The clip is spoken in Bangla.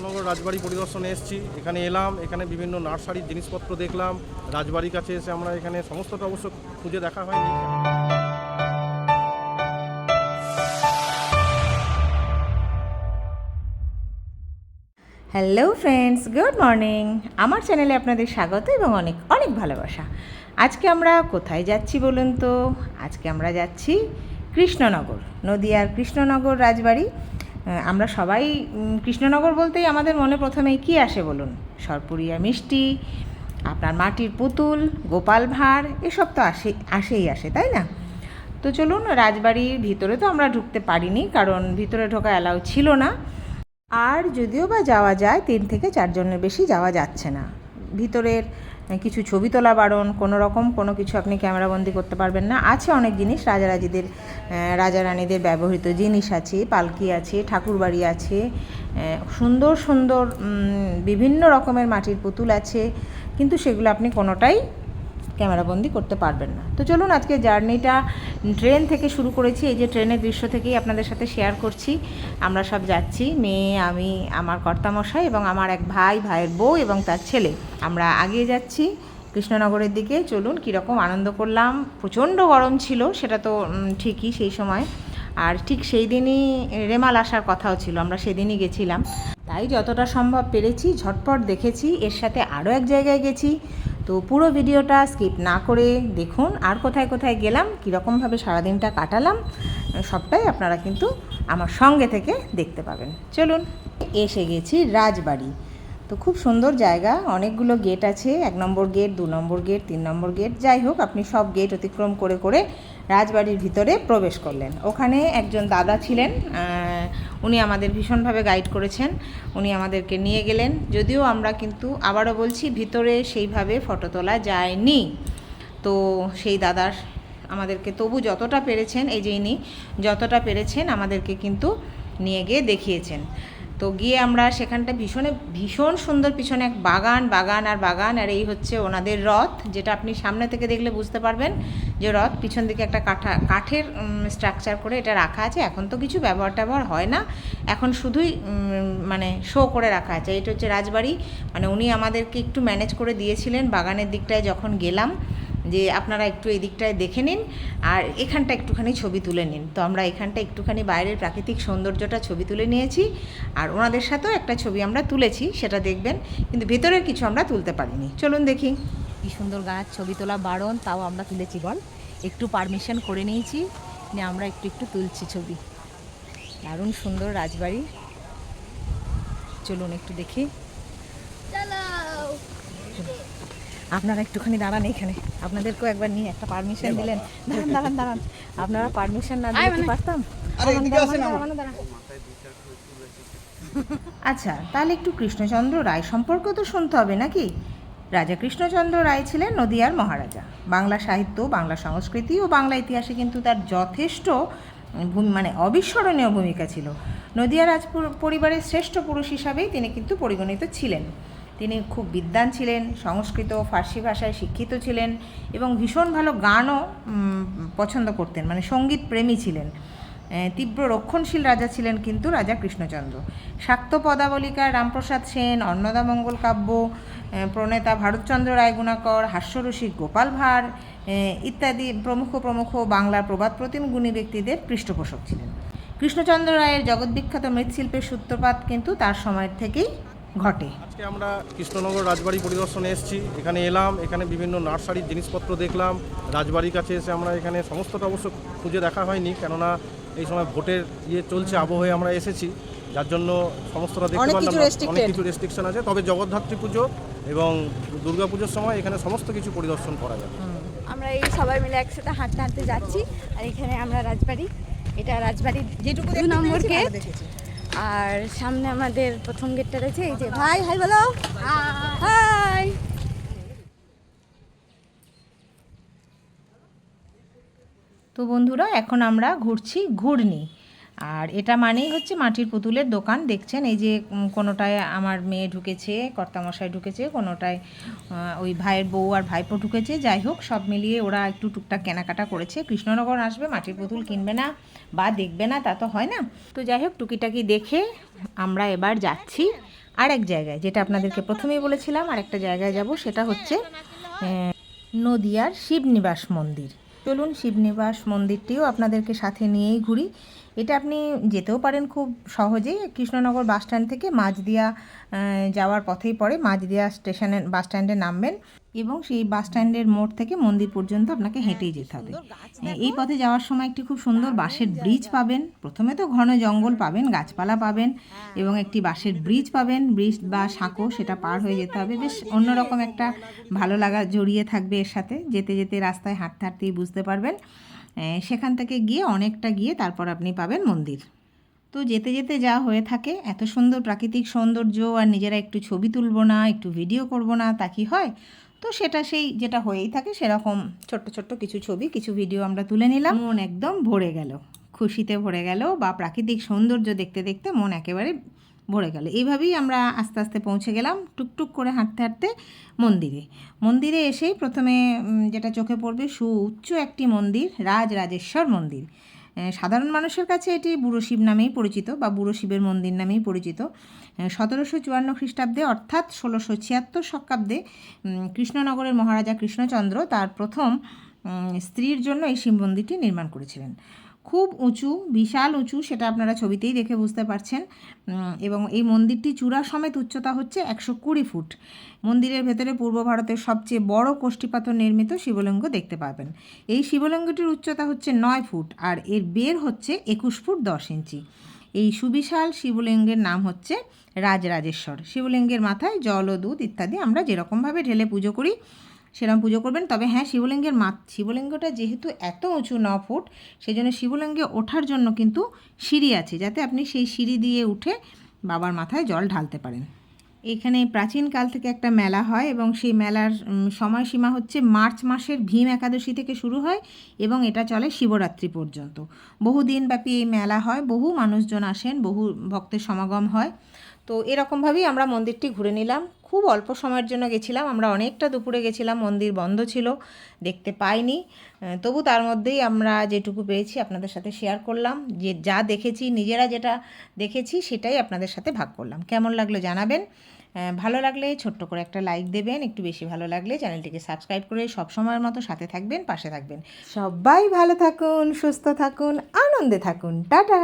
কৃষ্ণনগর রাজবাড়ি পরিদর্শনে এসেছি। এখানে এলাম, এখানে বিভিন্ন নার্সারির জিনিসপত্র দেখলাম, রাজবাড়ির কাছে এসে আমরা এখানে সমস্তটা অবশ্য খুঁজে দেখা হয়নি। হ্যালো ফ্রেন্ডস গুড মর্নিং আমার চ্যানেলে আপনাদের স্বাগত এবং অনেক অনেক ভালোবাসা। আজকে আমরা কোথায় যাচ্ছি বলুন তো? আজকে আমরা যাচ্ছি কৃষ্ণনগর, নদিয়ার কৃষ্ণনগর রাজবাড়ি। আমরা সবাই কৃষ্ণনগর বলতেই আমাদের মনে প্রথমেই কী আসে বলুন? সরপুরিয়া মিষ্টি, আপনার মাটির পুতুল, গোপাল ভাঁড়, এসব তো আসে, আসেই আসে, তাই না? তো চলুন, রাজবাড়ির ভিতরে তো আমরা ঢুকতে পারিনি, কারণ ভিতরে ঢোকা অ্যালাউ ছিল না। আর যদিও বা যাওয়া যায়, তিন থেকে চারজনের বেশি যাওয়া যাচ্ছে না। ভিতরের কিছু ছবি তোলা বারণ, কোনো রকম, কোনো কিছু আপনি ক্যামেরাবন্দি করতে পারবেন না। আছে অনেক জিনিস রাজারাজিদের রাজারানীদের রাজা রানীদের ব্যবহৃত জিনিস আছে, পালকি আছে, ঠাকুরবাড়ি আছে সুন্দর সুন্দর বিভিন্ন রকমের মাটির পুতুল আছে, কিন্তু সেগুলো আপনি কোনোটাই ক্যামেরাবন্দি করতে পারবেন না। তো চলুন আজকে জার্নিটা ট্রেন থেকে শুরু করেছি, এই যে ট্রেনের দৃশ্য থেকেই আপনাদের সাথে শেয়ার করছি। আমরা সব যাচ্ছি, মেয়ে, আমি, আমার কর্তামশাই এবং আমার এক ভাই, ভাইয়ের বউ এবং তার ছেলে। আমরা আগিয়ে যাচ্ছি কৃষ্ণনগরের দিকে। চলুন কীরকম আনন্দ করলাম। প্রচণ্ড গরম ছিল, সেটা তো ঠিকই সেই সময়। আর ঠিক সেই দিনই রেমাল আসার কথাও ছিল, আমরা সেদিনই গেছিলাম। তাই যতটা সম্ভব পেরেছি, ঝটপট দেখেছি। এর সাথে আরও এক জায়গায় গেছি। তো পুরো ভিডিওটা স্কিপ না করে দেখুন, আর কোথায় কোথায় গেলাম, কীরকমভাবে সারাদিনটা কাটালাম, সবটাই আপনারা কিন্তু আমার সঙ্গে থেকে দেখতে পাবেন। চলুন, এসে গেছি রাজবাড়ি। তো খুব সুন্দর জায়গা। অনেকগুলো গেট আছে। এক নম্বর গেট দু নম্বর গেট তিন নম্বর গেট যাই হোক, আপনি সব গেট অতিক্রম করে করে রাজবাড়ির ভিতরে প্রবেশ করলেন। ওখানে একজন দাদা ছিলেন উনি আমাদের ভীষণভাবে গাইড করেছেন। উনি আমাদেরকে নিয়ে গেলেন। যদিও আমরা কিন্তু আবারও বলছি, ভিতরে সেইভাবে ফটো তোলা যায়নি। তো সেই দাদার আমাদেরকে তবু যতটা পেরেছেন, এই যে ইনি যতটা পেরেছেন, আমাদেরকে কিন্তু নিয়ে গিয়ে দেখিয়েছেন। তো গিয়ে আমরা সেখানটা ভীষণে, ভীষণ সুন্দর পিছনে এক বাগান বাগান আর বাগান, আর এই হচ্ছে ওনাদের রথ, যেটা আপনি সামনে থেকে দেখলে বুঝতে পারবেন যে রথ পিছন দিকে একটা কাঠা, কাঠের স্ট্রাকচার করে এটা রাখা আছে। এখন তো কিছু ব্যবহার ট্যাবহার হয় না। এখন শুধুই মানে শো করে রাখা আছে। এটা হচ্ছে রাজবাড়ি। মানে উনি আমাদেরকে একটু ম্যানেজ করে দিয়েছিলেন বাগানের দিকটায় যখন গেলাম। যে আপনারা একটু এই দিকটায় দেখে নিন আর এখানটা একটুখানি ছবি তুলে নিন। তো আমরা এখানটা একটুখানি বাইরের প্রাকৃতিক সৌন্দর্যটা ছবি তুলে নিয়েছি আর ওনাদের সাথেও একটা ছবি আমরা তুলেছি সেটা দেখবেন। কিন্তু ভেতরের কিছু আমরা তুলতে পারিনি। চলুন দেখি। কি সুন্দর গাছ ছবি তোলা বারণ তাও আমরা তুলেছি বল। একটু পারমিশন করে নিয়েছি নিয়ে আমরা একটু একটু তুলছি ছবি। দারুণ সুন্দর রাজবাড়ি। চলুন একটু দেখি। আপনারা একটুখানি দাঁড়ান এখানে। আপনাদেরকেও একবার নিয়ে একটা পারমিশন দিলেন। দাঁড়ান দাঁড়ান দাঁড়ান। আপনারা পারমিশন না দিলে কি পারতাম। আচ্ছা তাহলে একটু কৃষ্ণচন্দ্র রায় সম্পর্কে তো শুনতে হবে নাকি? রাজা কৃষ্ণচন্দ্র রায় ছিলেন নদিয়ার মহারাজা। বাংলা সাহিত্য বাংলা সংস্কৃতি ও বাংলা ইতিহাসে কিন্তু তার যথেষ্ট ভূমি মানে অবিস্মরণীয় ভূমিকা ছিল। নদিয়া রাজ পরিবারের শ্রেষ্ঠ পুরুষ হিসাবেই তিনি কিন্তু পরিগণিত ছিলেন। তিনি খুব বিদ্বান ছিলেন, সংস্কৃত ফার্সি ভাষায় শিক্ষিত ছিলেন এবং ভীষণ ভালো গানও পছন্দ করতেন মানে সংগীত প্রেমী ছিলেন। তীব্র রক্ষণশীল রাজা ছিলেন কিন্তু রাজা কৃষ্ণচন্দ্র। শাক্ত পদাবলিকার রামপ্রসাদ সেন অন্নদামঙ্গল কাব্য প্রণেতা ভারতচন্দ্র রায় গুণাকর, হাস্যরসিক গোপাল ভাঁড় ইত্যাদি প্রমুখ প্রমুখ বাংলার প্রবাদ প্রতিম গুণী ব্যক্তিদের পৃষ্ঠপোষক ছিলেন। কৃষ্ণচন্দ্র রায়ের জগৎবিখ্যাত মৃৎশিল্পের সূত্রপাত কিন্তু তার সময়ের থেকেই ঘটে। আজকে আমরা কৃষ্ণনগর রাজবাড়ি পরিদর্শনে এসেছি। এখানে এলাম এখানে বিভিন্ন নার্সারির জিনিসপত্র দেখলাম। রাজবাড়ির কাছে এসে আমরা এখানে সমস্তটা অবশ্য খুঁজে দেখা হয়নি কেননা এই সময় ভোটের ইয়ে চলছে আবহে আমরা এসেছি। যার জন্য সমস্তটা দেখতে পারলাম কিছু অনেক কিছু রেস্ট্রিকশন আছে। তবে জগদ্ধাত্রী পুজো এবং দুর্গা পুজোর সময় এখানে সমস্ত কিছু পরিদর্শন করা যাবে আমরা এই সবাই মিলে একসাথে হাঁটতে হাঁটতে যাচ্ছি। আর এখানে আমরা রাজবাড়ি এটা রাজবাড়ির যেটুকু দু নম্বর গেট। আর সামনে আমাদের প্রথম গেটটা রয়েছে, এই যে ভাই, হাই বলো। হাই। তো বন্ধুরা, এখন আমরা ঘুরছি ঘুরনি আর এটা মানেই হচ্ছে মাটির পুতুলের দোকান। দেখছেন, এই যে কোনোটায় আমার মেয়ে ঢুকেছে, কর্তামশাই ঢুকেছে, কোনোটায় ওই ভাইয়ের বউ আর ভাইপো ঢুকেছে। যাই হোক, সব মিলিয়ে ওরা একটু টুকটাক কেনাকাটা করেছে। কৃষ্ণনগর আসবে, মাটির পুতুল কিনবে না বা দেখবে না, তা তো হয় না। তো যাই হোক, টুকিটাকি দেখে আমরা এবার যাচ্ছি আর এক জায়গায়, যেটা আপনাদেরকে প্রথমেই বলেছিলাম আর একটা জায়গায় যাব, সেটা হচ্ছে নদিয়ার শিবনিবাস মন্দির। চলুন, শিবনিবাস মন্দিরটিও আপনাদেরকে সাথে নিয়েই ঘুরি। এটা আপনি যেতেও পারেন খুব সহজেই কৃষ্ণনগর বাস স্ট্যান্ড থেকে মাঝদিয়া যাওয়ার পথেই পড়ে। মাঝদিয়া স্টেশনে বাস স্ট্যান্ডে নামবেন এবং সেই বাস স্ট্যান্ডের মোড় থেকে মন্দির পর্যন্ত আপনাকে হেঁটেই যেতে হবে। এই পথে যাওয়ার সময় একটি খুব সুন্দর বাঁশের ব্রিজ পাবেন। প্রথমে তো ঘন জঙ্গল পাবেন গাছপালা পাবেন এবং একটি বাঁশের ব্রিজ পাবেন। ব্রিজ বা সাঁকো সেটা পার হয়ে যেতে হবে। বেশ অন্যরকম একটা ভালো লাগা জড়িয়ে থাকবে এর সাথে। যেতে যেতে রাস্তায় হাঁটতে হাঁটতেই বুঝতে পারবেন। সেখান থেকে গিয়ে অনেকটা গিয়ে তারপর আপনি পাবেন মন্দির। তো যেতে যেতে যা হয়ে থাকে, এত সুন্দর প্রাকৃতিক সৌন্দর্য আর নিজেরা একটু ছবি তুলবো না, একটু ভিডিও করব না, তা কি হয়? তো সেটা সেই যেটা হয়েই থাকে সেরকম ছোট্ট ছোট্ট কিছু ছবি, কিছু ভিডিও আমরা তুলে নিলাম। মন একদম ভরে গেল। খুশিতে ভরে গেল বা প্রাকৃতিক সৌন্দর্য দেখতে দেখতে মন একেবারে ভরে গেল। এইভাবেই আমরা আস্তে আস্তে পৌঁছে গেলাম টুকটুক করে হাঁটতে হাঁটতে মন্দিরে। মন্দিরে এসেই প্রথমে যেটা চোখে পড়বে সুউচ্চ একটি মন্দির, রাজরাজেশ্বর মন্দির। সাধারণ মানুষের কাছে এটি বুড়ো শিব নামেই পরিচিত বা বুড়ো শিবের মন্দির নামেই পরিচিত। সতেরোশো চুয়ান্ন খ্রিস্টাব্দে, অর্থাৎ ষোলোশো ছিয়াত্তর শকাব্দে কৃষ্ণনগরের মহারাজা কৃষ্ণচন্দ্র তার প্রথম স্ত্রীর জন্য এই শিব মন্দিরটি নির্মাণ করেছিলেন। খুব উঁচু, বিশাল উঁচু, সেটা আপনারা ছবিতেই দেখে বুঝতে পারছেন। এবং এই মন্দিরটি চূড়া সমেত উচ্চতা হচ্ছে একশো কুড়ি ফুট। মন্দিরের ভেতরে পূর্ব ভারতের সবচেয়ে বড় কোষ্ঠীপাথর নির্মিত শিবলিঙ্গ দেখতে পাবেন। এই শিবলিঙ্গটির উচ্চতা হচ্ছে নয় ফুট আর এর বের হচ্ছে একুশ ফুট দশ ইঞ্চি। এই সুবিশাল শিবলিঙ্গের নাম হচ্ছে রাজরাজেশ্বর। শিবলিঙ্গের মাথায় জল ও দুধ ইত্যাদি আমরা যেরকমভাবে ঢেলে পুজো করি সেরকম পুজো করবেন। তবে হ্যাঁ শিবলিঙ্গের মা শিবলিঙ্গটা যেহেতু এত উঁচু ন ফুট সেই জন্য শিবলিঙ্গে ওঠার জন্য কিন্তু সিঁড়ি আছে, যাতে আপনি সেই সিঁড়ি দিয়ে উঠে বাবার মাথায় জল ঢালতে পারেন। এখানে প্রাচীনকাল থেকে একটা মেলা হয় এবং সেই মেলার সময়সীমা হচ্ছে মার্চ মাসের ভীম একাদশী থেকে শুরু হয় এবং এটা চলে শিবরাত্রি পর্যন্ত। বহুদিন ব্যাপী এই মেলা হয়, বহু মানুষজন আসেন, বহু ভক্তের সমাগম হয়। তো এরকমভাবেই আমরা মন্দিরটি ঘুরে নিলাম। খুব অল্প সময়ের জন্য গেছিলাম। আমরা অনেকটা দুপুরে গেছিলাম, মন্দির বন্ধ ছিল, দেখতে পাইনি। তবু তার মধ্যেই আমরা যেটুকু পেয়েছি আপনাদের সাথে শেয়ার করলাম। যে যা দেখেছি, নিজেরা যেটা দেখেছি, সেটাই আপনাদের সাথে ভাগ করলাম। কেমন লাগল জানাবেন। ভালো লাগলে ছোট্ট করে একটা লাইক দেবেন, একটু বেশি ভালো লাগলে চ্যানেলটিকে সাবস্ক্রাইব করে সব সময়ের মতো সাথে থাকবেন, পাশে থাকবেন। সবাই ভালো থাকুন, সুস্থ থাকুন, আনন্দে থাকুন। টাটা!